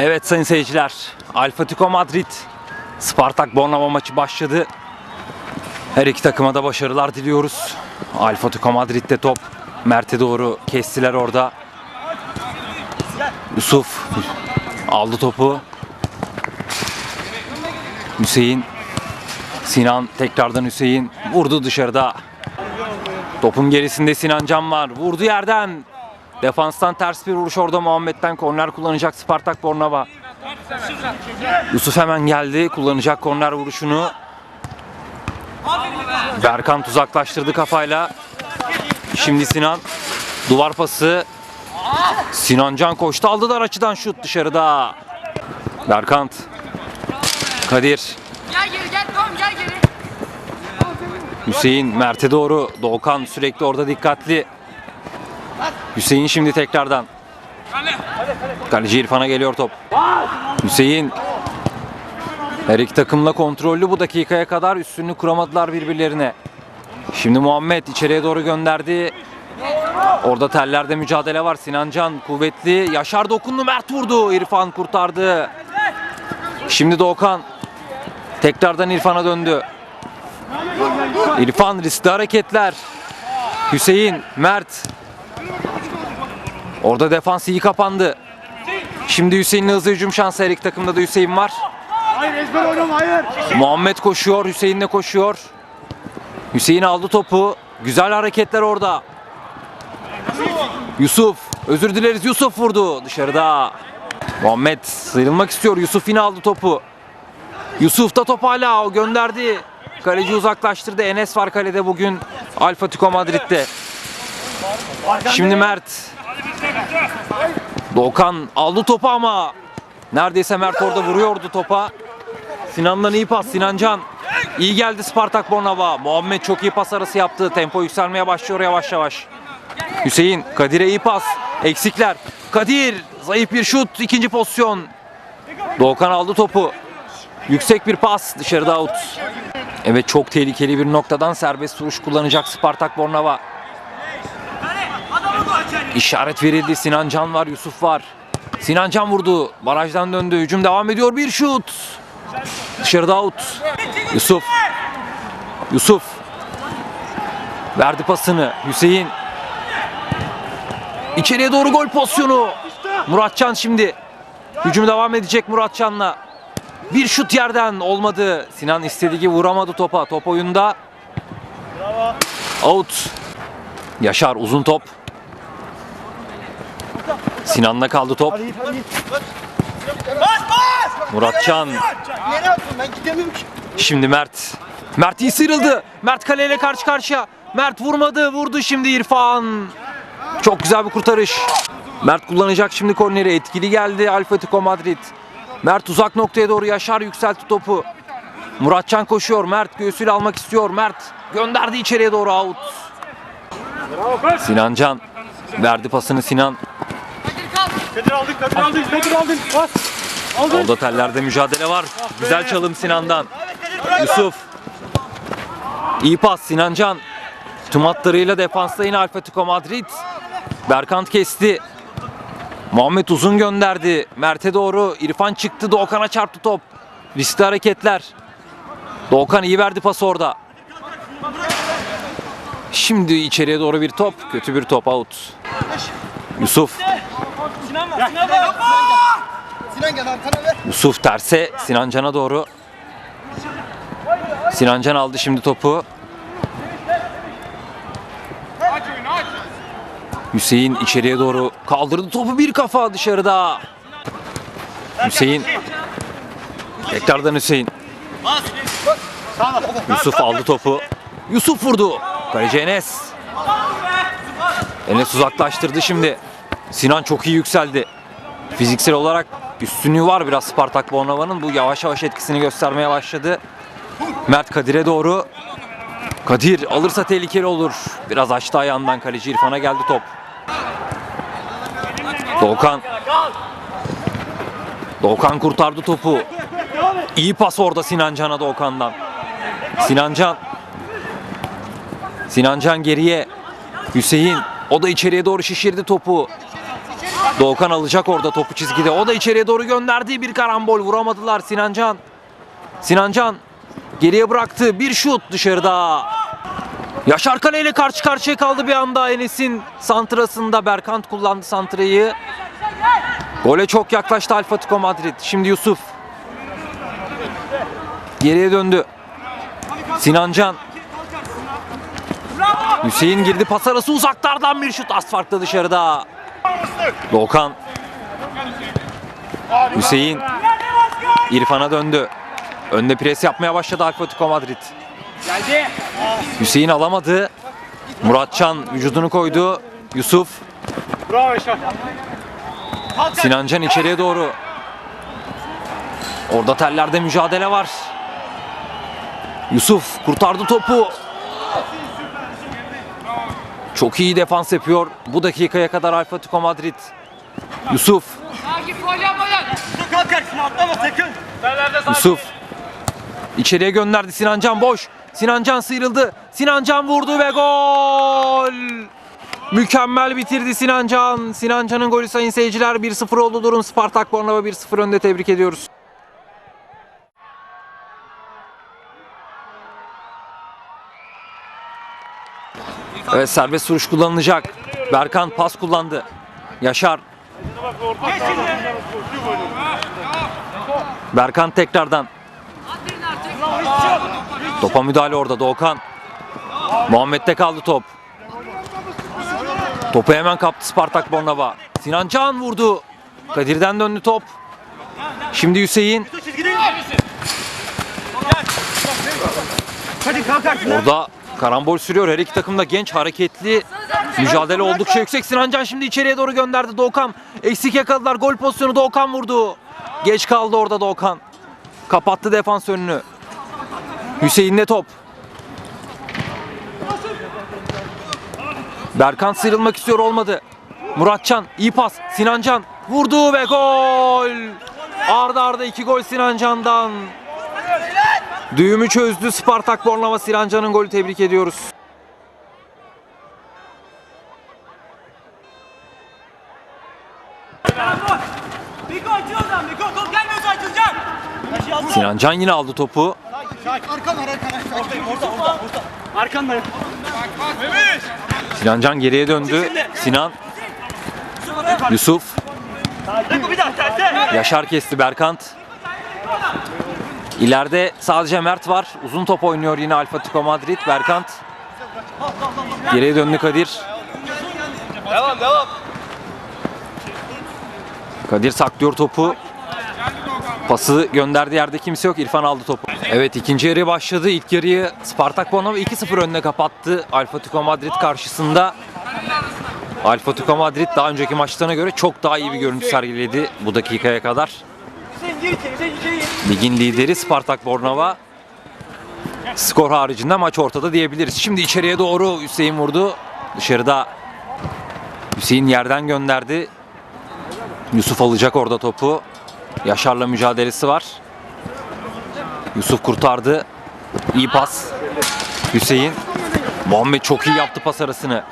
Evet sayın seyirciler, Alfatico Madrid Spartak Bornova maçı başladı. Her iki takıma da başarılar diliyoruz. Alfatico Madrid'de top Mert'e doğru kestiler orada. Yusuf aldı topu. Hüseyin Sinan tekrardan Hüseyin vurdu dışarıda. Topun gerisinde Sinan Can var. Vurdu yerden. Defanstan ters bir vuruş orada Muhammed'den korner kullanacak Spartak Bornova. Yusuf hemen geldi. Kullanacak korner vuruşunu. Berkant uzaklaştırdı kafayla. Şimdi Sinan. Duvar pası. Sinan Can koştu. Aldılar açıdan şut dışarıda. Berkant. Kadir. Gel geri gel tamam gel geri. Hüseyin Mert'e doğru. Doğukan sürekli orada dikkatli. Hüseyin şimdi tekrardan. Kaleci İrfan'a geliyor top. Hüseyin. Her iki takımla kontrollü bu dakikaya kadar üstünlük kuramadılar birbirlerine. Şimdi Muhammed içeriye doğru gönderdi. Orada tellerde mücadele var. Sinancan kuvvetli. Yaşar dokundu. Mert vurdu. İrfan kurtardı. Şimdi Doğukan. Tekrardan İrfan'a döndü. İrfan riskli hareketler. Hüseyin, Mert. Orada defans iyi kapandı. Şimdi Hüseyin'in hızlı hücum şansı her iki takımda da Hüseyin var. Hayır ezber oynama hayır. Muhammed koşuyor, Hüseyin de koşuyor. Hüseyin aldı topu. Güzel hareketler orada. Yusuf, özür dileriz Yusuf vurdu dışarıda. Muhammed sıyrılmak istiyor. Yusuf yine aldı topu. Yusuf da top hala o gönderdi. Kaleci uzaklaştırdı. Enes var kalede bugün. Alfa Tiko Madrid'de. Şimdi Mert. Doğukan aldı topu ama neredeyse Mert orada vuruyordu topa. Sinan'dan iyi pas. Sinancan. İyi geldi Spartak Bornova. Muhammed çok iyi pas arası yaptı. Tempo yükselmeye başlıyor yavaş yavaş. Hüseyin Kadir'e iyi pas. Eksikler. Kadir zayıf bir şut. ikinci pozisyon. Doğukan aldı topu. Yüksek bir pas dışarıda out. Evet çok tehlikeli bir noktadan serbest vuruş kullanacak Spartak Bornova. İşaret verildi. Sinan Can var, Yusuf var. Sinan Can vurdu. Barajdan döndü. Hücum devam ediyor. Bir şut. Dışarıda out. Yusuf. Yusuf. Verdi pasını. Hüseyin. İçeriye doğru gol pozisyonu. Muratcan şimdi. Hücum devam edecek Muratcan'la. Bir şut yerden olmadı. Sinan istediği gibi vuramadı topa. Top oyunda. Out. Yaşar uzun top. Sinan'la kaldı top. Muratcan. Nereye attın ben gidemiyorum ki. Şimdi Mert. Mert iyi sıyrıldı. Mert kaleyle karşı karşıya. Mert vurmadı. Vurdu şimdi İrfan. Çok güzel bir kurtarış. Mert kullanacak şimdi korneri. Etkili geldi Alfatico Madrid. Mert uzak noktaya doğru Yaşar yükseltti topu. Muratcan koşuyor. Mert göğsüyle almak istiyor. Mert gönderdi içeriye doğru out. Sinancan verdi pasını Sinan. Kadir kalk. Kadir aldık Kadir aldık. Bas. Aldın. Orada tellerde mücadele var. Güzel çalım Sinan'dan. Yusuf. İyi pas Sinancan. Tüm hatlarıyla defansta yine Alfatico Madrid. Berkant kesti. Muhammed uzun gönderdi. Mert'e doğru İrfan çıktı. Doğukan'a çarptı top. Riskli hareketler. Doğukan iyi verdi pas orada. Şimdi içeriye doğru bir top. Kötü bir top out. Yusuf. Sinan. Yusuf terse Sinan Can'a doğru. Sinan Can aldı şimdi topu. Hüseyin içeriye doğru kaldırdı topu bir kafa dışarıda. Hüseyin. Tekrardan Hüseyin. Yusuf aldı topu. Yusuf vurdu. Kaleci Enes. Enes uzaklaştırdı şimdi. Sinan çok iyi yükseldi. Fiziksel olarak üstünlüğü var biraz Spartak Bornova'nın. Bu yavaş yavaş etkisini göstermeye başladı. Mert Kadir'e doğru. Kadir alırsa tehlikeli olur. Biraz açtı ayağından kaleci İrfan'a geldi top. Doğukan. Doğukan kurtardı topu. İyi pas orada Sinan Can'a Doğukan'dan. Sinan Can. Sinan Can geriye. Hüseyin. O da içeriye doğru şişirdi topu. Doğukan alacak orada topu çizgide. O da içeriye doğru gönderdiği bir karambol. Vuramadılar Sinancan. Sinancan geriye bıraktı. Bir şut dışarıda. Yaşar Kale ile karşı karşıya kaldı bir anda Enes'in santrasında. Berkant kullandı santrayı. Gole çok yaklaştı Alfa Madrid. Şimdi Yusuf. Geriye döndü. Sinancan. Hüseyin girdi pas arası uzaklardan bir şut. Az dışarıda. Doğukan. Hüseyin. İrfan'a döndü. Önde pres yapmaya başladı Atletico Madrid. Geldi. Hüseyin alamadı. Muratcan vücudunu koydu. Yusuf. Sinancan içeriye doğru. Orada tellerde mücadele var. Yusuf kurtardı topu. Çok iyi defans yapıyor. Bu dakikaya kadar Atletico Madrid. Yusuf. Yusuf. İçeriye gönderdi Sinancan boş. Sinancan sıyrıldı. Sinancan vurdu ve gol. Mükemmel bitirdi Sinancan. Sinancan'ın golü sayın seyirciler 1-0 oldu durum. Spartak Bornova 1-0 önde tebrik ediyoruz. Evet serbest vuruş kullanılacak. Berkan pas kullandı. Yaşar. Berkan tekrardan. Topa müdahale orada Doğukan. Muhammed'de kaldı top. Topu hemen kaptı Spartak Bornova. Sinan Can vurdu. Kadir'den döndü top. Şimdi Hüseyin. Orada karambol sürüyor. Her iki takım da genç, hareketli. Mücadele oldukça yüksek. Sinan Can şimdi içeriye doğru gönderdi Doğukan. Eksik yakaladılar. Gol pozisyonu Doğukan vurdu. Geç kaldı orada Doğukan. Kapattı defans önünü. Hüseyin'de top. Berkan sıyrılmak istiyor olmadı. Muratcan iyi pas. Sinancan vurdu ve gol. Arda arda iki gol Sinancan'dan. Düğümü çözdü Spartak Bornova Sinancan'ın golü tebrik ediyoruz. Açılacak. Sinancan yine aldı topu. Arkan var arkan. Orada orada orada. Arkan var. Sinancan geriye döndü. Sinan. Yusuf. Yaşar kesti Berkant. İleride sadece Mert var. Uzun top oynuyor yine Alfa Madrid. Berkant. Geriye döndü Kadir. Devam devam. Kadir saklıyor topu. Pası gönderdiği yerde kimse yok. İrfan aldı topu. Evet ikinci yarı başladı. İlk yarıyı Spartak Bornova 2-0 önüne kapattı. Alfa Madrid karşısında. Alfa Madrid daha önceki maçlarına göre çok daha iyi bir görüntü sergiledi bu dakikaya kadar. Ligin lideri Spartak Bornova. Skor haricinde maç ortada diyebiliriz. Şimdi içeriye doğru Hüseyin vurdu. Dışarıda Hüseyin yerden gönderdi. Yusuf alacak orada topu. Yaşar'la mücadelesi var. Yusuf kurtardı. İyi pas. Hüseyin. Muhammed çok iyi yaptı pas arasını.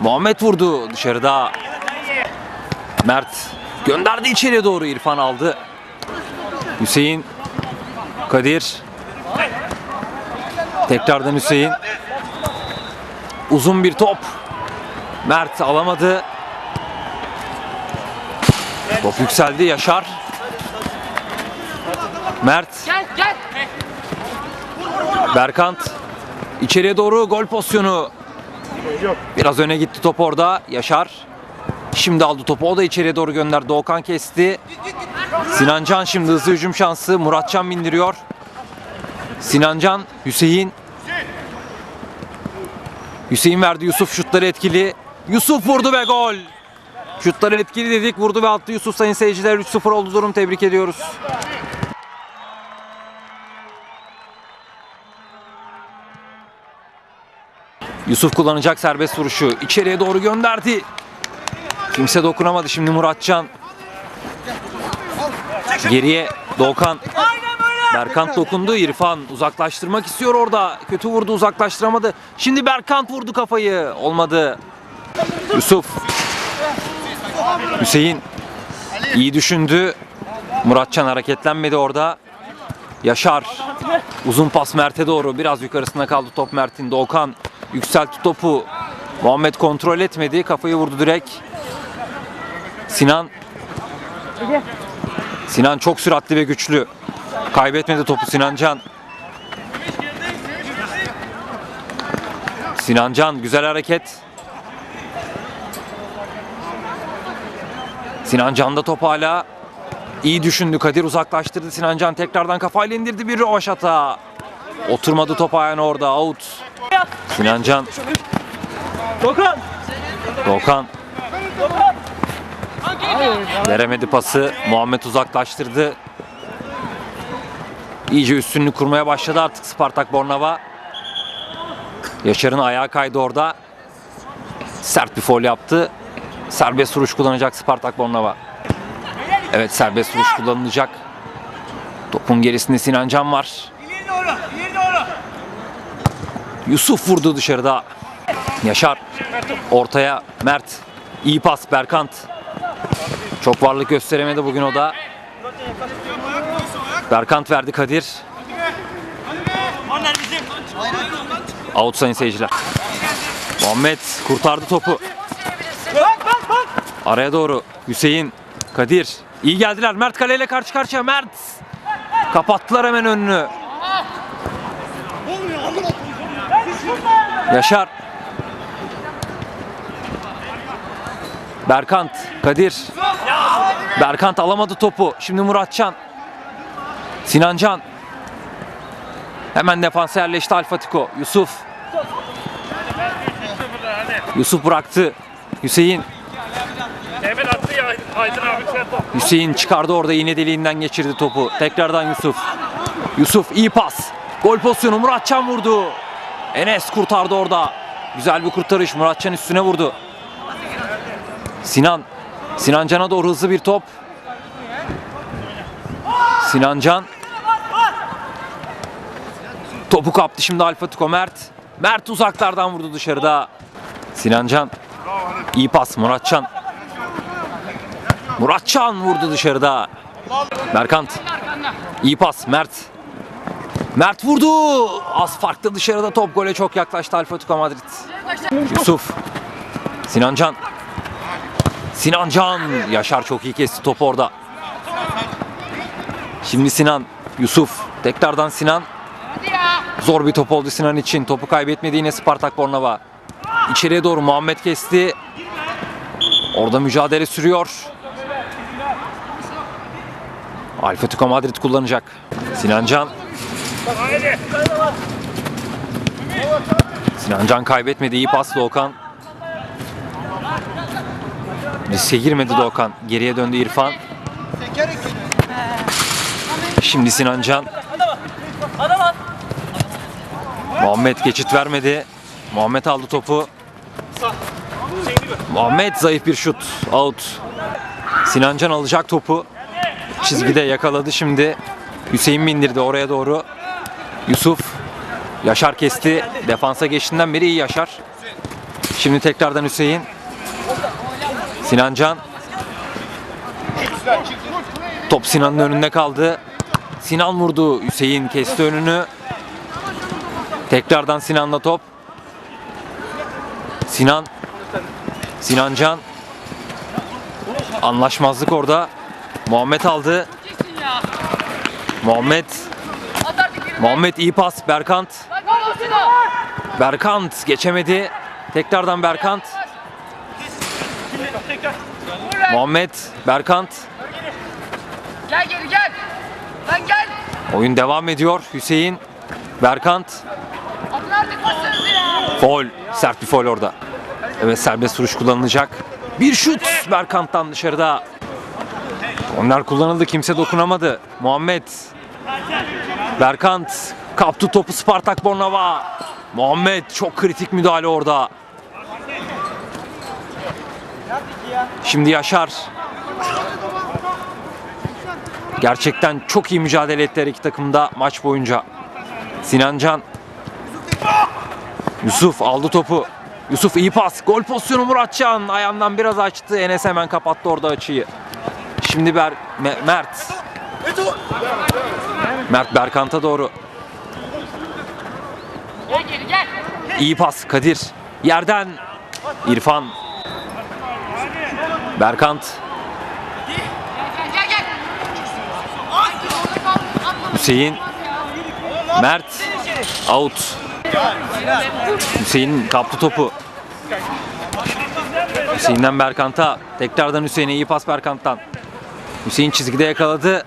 Muhammed vurdu dışarıda. Mert gönderdi içeriye doğru İrfan aldı. Hüseyin Kadir. Tekrardan Hüseyin. Uzun bir top. Mert alamadı. Top yükseldi Yaşar. Mert. Berkant. İçeriye doğru gol pozisyonu. Biraz öne gitti top orada. Yaşar. Şimdi aldı topu. O da içeriye doğru gönderdi. Doğukan kesti Sinancan şimdi hızlı hücum şansı. Muratcan bindiriyor. Sinancan Hüseyin. Hüseyin verdi. Yusuf şutları etkili. Yusuf vurdu ve gol. Şutları etkili dedik. Vurdu ve attı Yusuf. Sayın seyirciler 3-0 oldu durum. Tebrik ediyoruz. Yusuf kullanacak serbest vuruşu. İçeriye doğru gönderdi. Kimse dokunamadı. Şimdi Muratcan. Geriye Doğukan. Berkant dokundu. İrfan uzaklaştırmak istiyor orada. Kötü vurdu uzaklaştıramadı. Şimdi Berkant vurdu kafayı. Olmadı. Yusuf. Hüseyin. İyi düşündü. Muratcan hareketlenmedi orada. Yaşar. Uzun pas Mert'e doğru. Biraz yukarısında kaldı top Mert'in. Doğukan yükseltti topu. Muhammed kontrol etmedi. Kafayı vurdu direkt. Sinan. Sinan çok süratli ve güçlü. Kaybetmedi topu Sinancan. Sinancan güzel hareket. Sinancan da top hala. İyi düşündü. Kadir uzaklaştırdı. Sinancan tekrardan kafayla indirdi bir rovaşata. Oturmadı top ayağına orada. Out. Sinancan. Dokan. Doğukan. Veremedi pası. Muhammed uzaklaştırdı. İyice üstünlüğü kurmaya başladı artık Spartak Bornava. Yaşar'ın ayağı kaydı orada. Sert bir foul yaptı. Serbest vuruş kullanacak Spartak Bornava. Evet serbest vuruş kullanılacak. Topun gerisinde Sinan Can var. Yusuf vurdu dışarıda. Yaşar. Ortaya Mert. İyi pas Berkant. Çok varlık gösteremedi bugün o da. Berkant verdi Kadir. Out sayın seyirciler. Muhammed kurtardı topu. Araya doğru Hüseyin, Kadir. İyi geldiler. Mert kaleyle karşı karşıya. Mert. Kapattılar hemen önünü. Yaşar. Berkant, Kadir. Berkant alamadı topu. Şimdi Muratcan. Sinancan. Hemen defansa yerleşti Alfatiko. Yusuf. Yusuf bıraktı. Hüseyin. Hüseyin çıkardı orada iğne deliğinden geçirdi topu. Tekrardan Yusuf. Yusuf iyi pas. Gol pozisyonu Muratcan vurdu. Enes kurtardı orada. Güzel bir kurtarış. Muratcan üstüne vurdu. Sinan. Sinan Can'a doğru hızlı bir top. Sinan Can. Topu kaptı şimdi Alfa Tuko Mert. Mert uzaklardan vurdu dışarıda. Sinan Can. İyi pas Muratcan. Muratcan vurdu dışarıda. Berkant. İyi pas Mert. Mert vurdu. Az farklı dışarıda top gole çok yaklaştı Alfa Madrid. Yusuf. Sinancan. Sinancan. Yaşar çok iyi kesti topu orada. Şimdi Sinan. Yusuf. Tekrardan Sinan. Zor bir top oldu Sinan için. Topu kaybetmedi yine Spartak Bornova. İçeriye doğru Muhammed kesti. Orada mücadele sürüyor. Alfa Madrid kullanacak. Sinancan. Sinancan kaybetmedi. İyi pas Doğukan. Riske girmedi Doğukan. Geriye döndü İrfan. Şimdi Sinancan. Adam at. Muhammed geçit vermedi. Muhammed aldı topu. Muhammed zayıf bir şut. Out. Sinancan alacak topu. Çizgide yakaladı şimdi. Hüseyin bindirdi oraya doğru. Yusuf. Yaşar kesti. Defansa geçtiğinden beri iyi Yaşar. Şimdi tekrardan Hüseyin. Sinancan. Top Sinan'ın önünde kaldı. Sinan vurdu. Hüseyin kesti önünü. Tekrardan Sinan'la top. Sinan. Sinancan. Anlaşmazlık orada. Muhammed aldı. Muhammed. Muhammed iyi pas. Berkant. Berkant geçemedi. Tekrardan Berkant. Muhammed. Berkant. Gel geri gel. Lan gel. Oyun devam ediyor. Hüseyin. Berkant. Atın artık basınızı ya. Foul. Sert bir foul orada. Evet serbest vuruş kullanılacak. Bir şut Berkant'tan dışarıda. Onlar kullanıldı. Kimse dokunamadı. Muhammed. Berkant. Kaptı topu Spartak Bornova. Muhammed çok kritik müdahale orada. Şimdi Yaşar. Gerçekten çok iyi mücadele ettiler iki takımda maç boyunca. Sinancan. Yusuf aldı topu. Yusuf iyi pas. Gol pozisyonu Muratcan. Ayağından biraz açtı. Enes hemen kapattı orada açıyı. Şimdi Ber Me- Mert. Mert Berkant'a doğru. İyi pas Kadir. Yerden İrfan. Berkant. Hüseyin. Mert. Out. Hüseyin kaptı topu. Hüseyin'den Berkant'a. Tekrardan Hüseyin'e iyi pas Berkant'tan. Hüseyin çizgide yakaladı.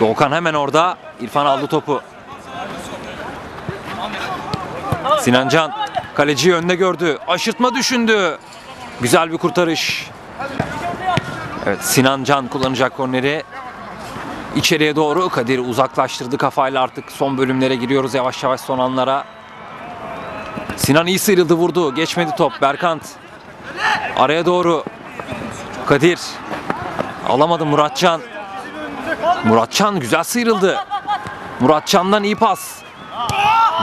Doğukan hemen orada. İrfan aldı topu. Sinancan kaleciyi önde gördü. Aşırtma düşündü. Güzel bir kurtarış. Evet Sinancan kullanacak korneri. İçeriye doğru Kadir uzaklaştırdı kafayla artık son bölümlere giriyoruz yavaş yavaş son anlara. Sinan iyi sıyrıldı vurdu. Geçmedi top. Berkant. Araya doğru. Kadir. Alamadı Muratcan. Muratcan güzel sıyrıldı. Muratcan'dan iyi pas.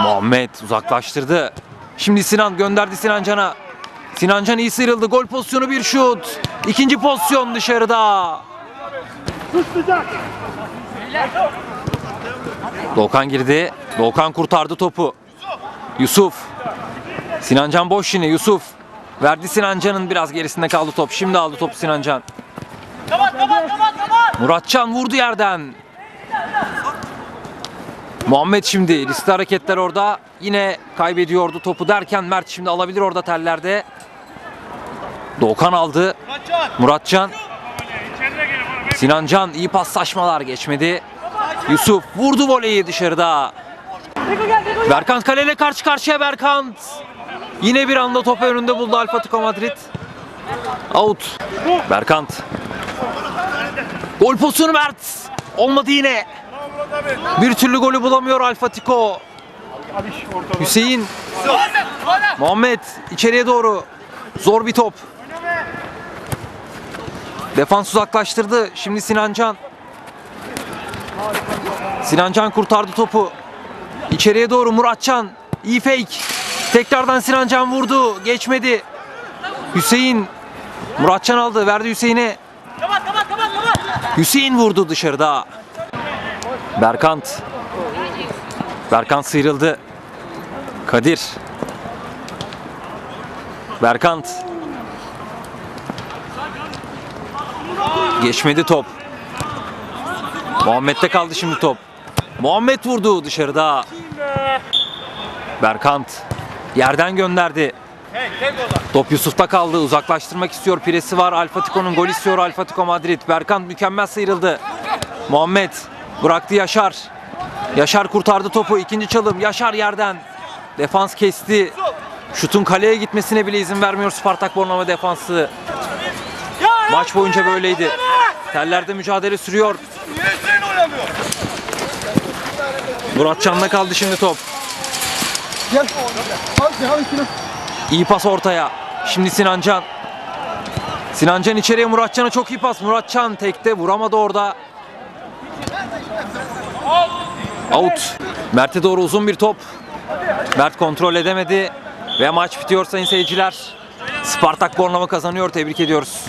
Muhammed uzaklaştırdı. Şimdi Sinan gönderdi Sinancan'a. Sinancan iyi sıyrıldı. Gol pozisyonu bir şut. İkinci pozisyon dışarıda. Doğukan girdi. Doğukan kurtardı topu. Yusuf. Sinancan boş yine Yusuf. Verdi Sinancan'ın biraz gerisinde kaldı top. Şimdi aldı topu Sinancan. Muratcan vurdu yerden. Muhammed şimdi riskli hareketler orada. Yine kaybediyordu topu derken Mert şimdi alabilir orada tellerde. Doğukan aldı. Muratcan. Sinancan iyi paslaşmalar geçmedi. Yusuf vurdu voleyi dışarıda. Berkant kaleyle karşı karşıya Berkant. Yine bir anda topu önünde buldu Alfa Madrid. Out. Berkant. Gol pozisyonu Mert. Olmadı yine. Bir türlü golü bulamıyor Alfa Tiko. Hüseyin. Muhammed içeriye doğru. Zor bir top. Defans uzaklaştırdı. Şimdi Sinancan. Sinancan kurtardı topu. İçeriye doğru Muratcan. İyi fake. Tekrardan Sinancan vurdu. Geçmedi. Hüseyin. Muratcan aldı. Verdi Hüseyin'e. Hüseyin vurdu dışarıda. Berkant. Berkant sıyrıldı. Kadir. Berkant. Geçmedi top. Muhammed'de kaldı şimdi top. Muhammed vurdu dışarıda. Berkant yerden gönderdi. Top Yusuf'ta kaldı. Uzaklaştırmak istiyor. Piresi var. Alfa Tiko'nun gol istiyor Alfa Tiko Madrid. Berkant mükemmel sıyrıldı. Muhammed bıraktı Yaşar. Yaşar kurtardı topu. İkinci çalım. Yaşar yerden. Defans kesti. Şutun kaleye gitmesine bile izin vermiyor Spartak Bornova defansı. Maç boyunca böyleydi. Tellerde mücadele sürüyor. Oynamıyor? Muratcan'da kaldı şimdi top. Sinan. İyi pas ortaya. Şimdi Sinancan. Sinancan içeriye Muratcan'a çok iyi pas. Muratcan tekte vuramadı orada. Out. Mert'e doğru uzun bir top. Mert kontrol edemedi. Ve maç bitiyor sayın seyirciler. Spartak Bornova kazanıyor. Tebrik ediyoruz.